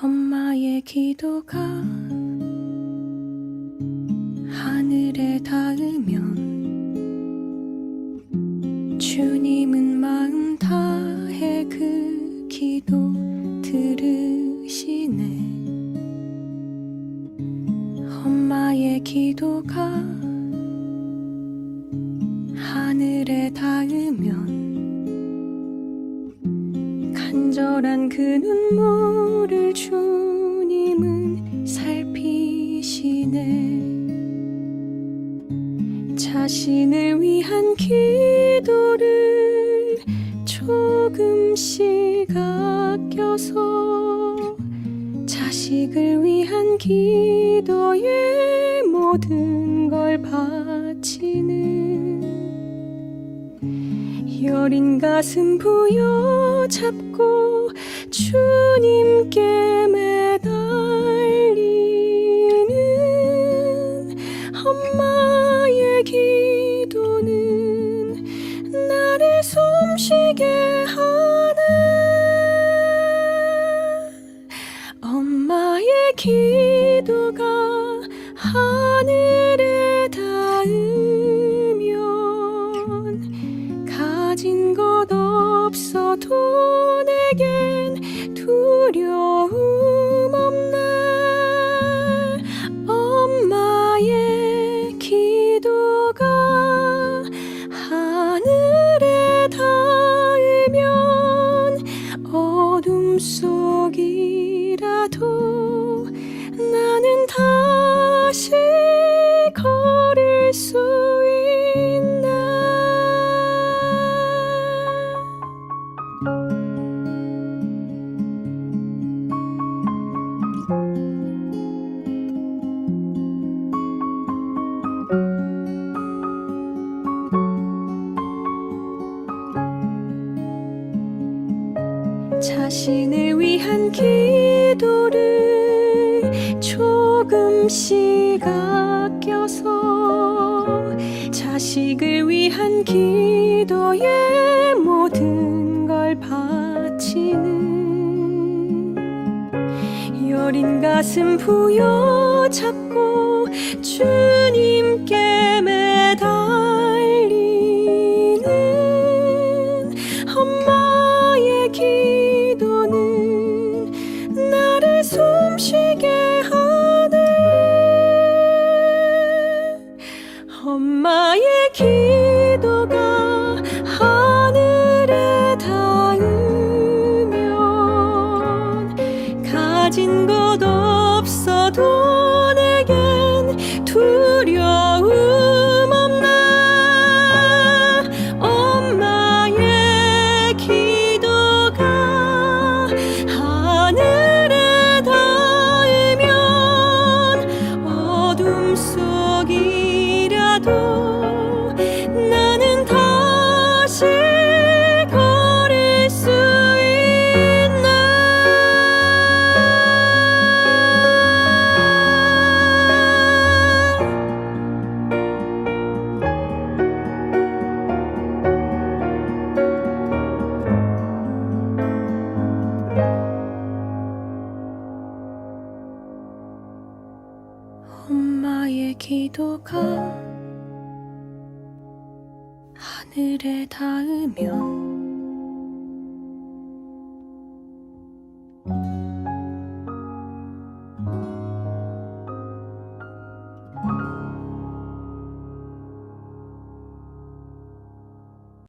엄마의 기도가 하늘에 닿으면 주님은 마음 다해 그 기도 들으시네. 엄마의 기도가 하늘에 닿으면 간절한 그 눈물을 주님은 살피시네. 자신을 위한 기도를 조금씩 아껴서 자식을 위한 기도에 모든 걸 바치는 여린 가슴 부여잡고 주님께 매달리는 엄마의 기도는 나를 숨쉬게 하네 엄마의 기도가 하늘 없어도 내겐 두려움 자신을 위한 기도를 조금씩 아껴서 자식을 위한 기도에 모든 걸 바치는 여린 가슴 부여잡고 주님께 엄마의 기도가 하늘에 닿으면 가진 것 없어도 엄마의 기도가 하늘에 닿으면